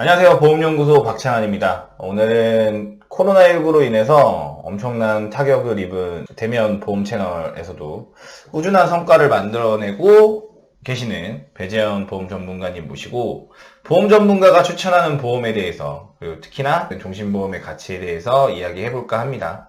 안녕하세요. 보험연구소 박찬환입니다. 오늘은 코로나19로 인해서 엄청난 타격을 입은 대면 보험 채널에서도 꾸준한 성과를 만들어내고 계시는 배재현 보험 전문가님 모시고 보험 전문가가 추천하는 보험에 대해서 그리고 특히나 종신보험의 가치에 대해서 이야기해볼까 합니다.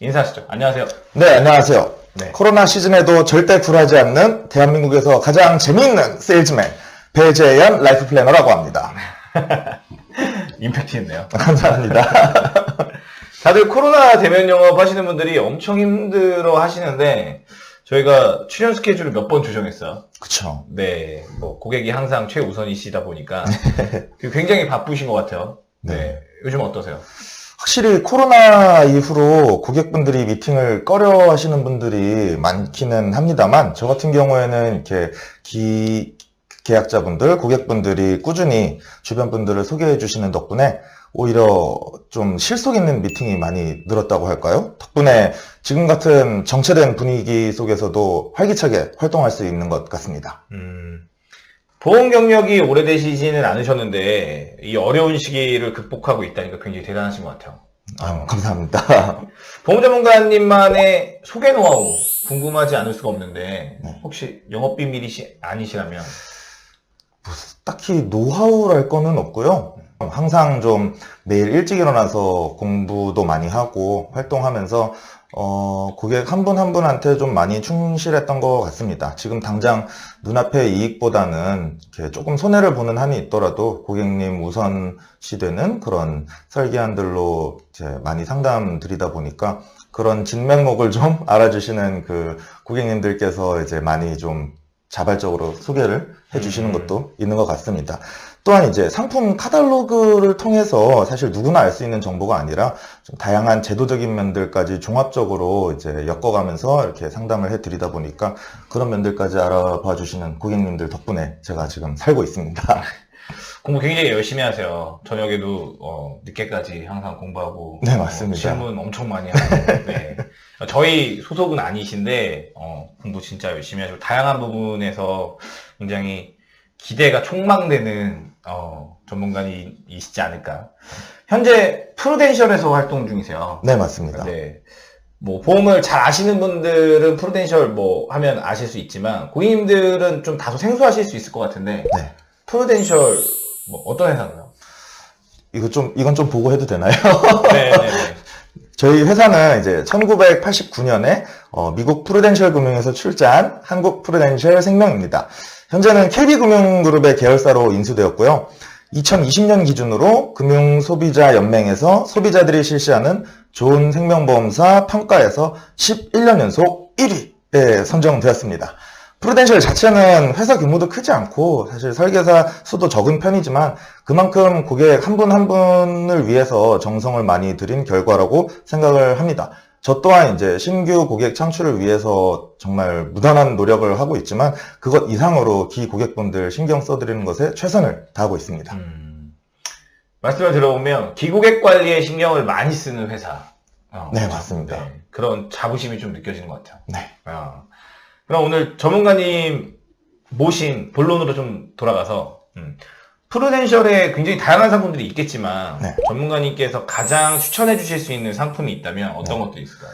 인사하시죠. 안녕하세요. 네, 안녕하세요. 네. 코로나 시즌에도 절대 굴하지 않는 대한민국에서 가장 재미있는 세일즈맨 배재현 라이프 플래너라고 합니다. 임팩트 있네요. 감사합니다. 다들 코로나 대면 영업 하시는 분들이 엄청 힘들어 하시는데 저희가 출연 스케줄을 몇 번 조정했어요. 그쵸. 네, 뭐 고객이 항상 최우선이시다 보니까 굉장히 바쁘신 것 같아요. 네, 요즘 어떠세요? 확실히 코로나 이후로 고객분들이 미팅을 꺼려 하시는 분들이 많기는 합니다만, 저 같은 경우에는 이렇게 기, 계약자분들, 고객분들이 꾸준히 주변 분들을 소개해 주시는 덕분에 오히려 좀 실속 있는 미팅이 많이 늘었다고 할까요? 덕분에 지금 같은 정체된 분위기 속에서도 활기차게 활동할 수 있는 것 같습니다. 음, 보험 경력이 오래되시지는 않으셨는데 이 어려운 시기를 극복하고 있다니까 굉장히 대단하신 것 같아요. 아유, 감사합니다. 보험 전문가님만의 소개 노하우 궁금하지 않을 수가 없는데 네. 혹시 영업 비밀이 시- 아니시라면 딱히 노하우랄 거는 없고요. 항상 좀 매일 일찍 일어나서 공부도 많이 하고 활동하면서 어, 고객 한 분 한 분한테 좀 많이 충실했던 것 같습니다. 지금 당장 눈앞의 이익보다는 조금 손해를 보는 한이 있더라도 고객님 우선시 되는 그런 설계안들로 많이 상담 드리다 보니까 그런 진맥목을 좀 알아주시는 그 고객님들께서 이제 많이 좀 자발적으로 소개를 해주시는 음. 것도 있는 것 같습니다. 또한 이제 상품 카탈로그를 통해서 사실 누구나 알 수 있는 정보가 아니라 좀 다양한 제도적인 면들까지 종합적으로 이제 엮어가면서 이렇게 상담을 해드리다 보니까 그런 면들까지 알아봐 주시는 고객님들 덕분에 제가 지금 살고 있습니다. 공부 굉장히 열심히 하세요. 저녁에도 어, 늦게까지 항상 공부하고 네, 맞습니다. 어, 질문 엄청 많이 하고 네. 저희 소속은 아니신데 어, 공부 진짜 열심히 하시고 다양한 부분에서 굉장히 기대가 촉망되는 어, 전문가이시지 않을까. 현재 프루덴셜에서 활동 중이세요. 네, 맞습니다. 네. 뭐 보험을 잘 아시는 분들은 프루덴셜 뭐 하면 아실 수 있지만 고객님들은 좀 다소 생소하실 수 있을 것 같은데 네. 프루덴셜 뭐 어떤 회사인가요? 이거 좀, 이건 좀 보고 해도 되나요? 네네네. 저희 회사는 이제 1989년에 어, 미국 프루덴셜 금융에서 출자한 한국 프루덴셜 생명입니다. 현재는 KB금융그룹의 계열사로 인수되었고요. 2020년 기준으로 금융소비자연맹에서 소비자들이 실시하는 좋은 생명보험사 평가에서 11년 연속 1위에 선정되었습니다. 프루덴셜 자체는 회사 규모도 크지 않고 사실 설계사 수도 적은 편이지만 그만큼 고객 한 분 한 분을 위해서 정성을 많이 들인 결과라고 생각을 합니다. 저 또한 이제 신규 고객 창출을 위해서 정말 무단한 노력을 하고 있지만 그것 이상으로 기 고객분들 신경 써드리는 것에 최선을 다하고 있습니다. 음, 말씀을 들어보면 기고객 관리에 신경을 많이 쓰는 회사. 어, 네? 맞습니다. 네, 그런 자부심이 좀 느껴지는 것 같아요. 네. 어. 그럼 오늘 전문가님 모신 본론으로 좀 돌아가서 음, 프루덴셜에 굉장히 다양한 상품들이 있겠지만 네. 전문가님께서 가장 추천해 주실 수 있는 상품이 있다면 어떤 것들이 있을까요?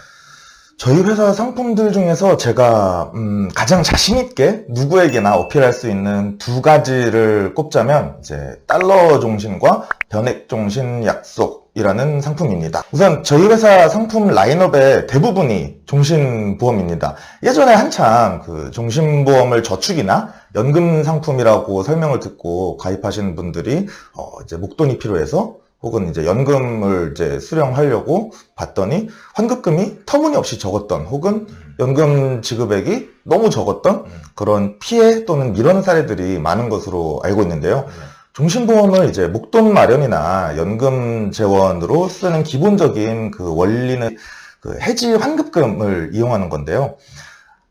저희 회사 상품들 중에서 제가 음, 가장 자신 있게 누구에게나 어필할 수 있는 두 가지를 꼽자면 이제 달러 종신과 변액 종신 약속 이라는 상품입니다. 우선 저희 회사 상품 라인업의 대부분이 종신보험입니다. 예전에 한창 그 종신보험을 저축이나 연금 상품이라고 설명을 듣고 가입하시는 분들이 어, 이제 목돈이 필요해서 혹은 이제 연금을 이제 수령하려고 봤더니 환급금이 터무니없이 적었던 혹은 연금 지급액이 너무 적었던 음. 그런 피해 또는 미런 사례들이 많은 것으로 알고 있는데요. 네. 종신보험을 이제 목돈 마련이나 연금 재원으로 쓰는 기본적인 그 원리는 그 해지 환급금을 이용하는 건데요.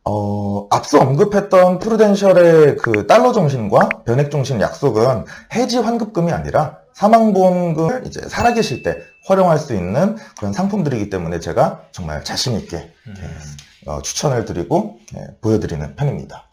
어, 앞서 언급했던 프루덴셜의 그 달러 종신과 변액 종신 약속은 해지 환급금이 아니라 사망보험금을 이제 살아계실 때 활용할 수 있는 그런 상품들이기 때문에 제가 정말 자신있게 음. 어, 추천을 드리고 예, 보여드리는 편입니다.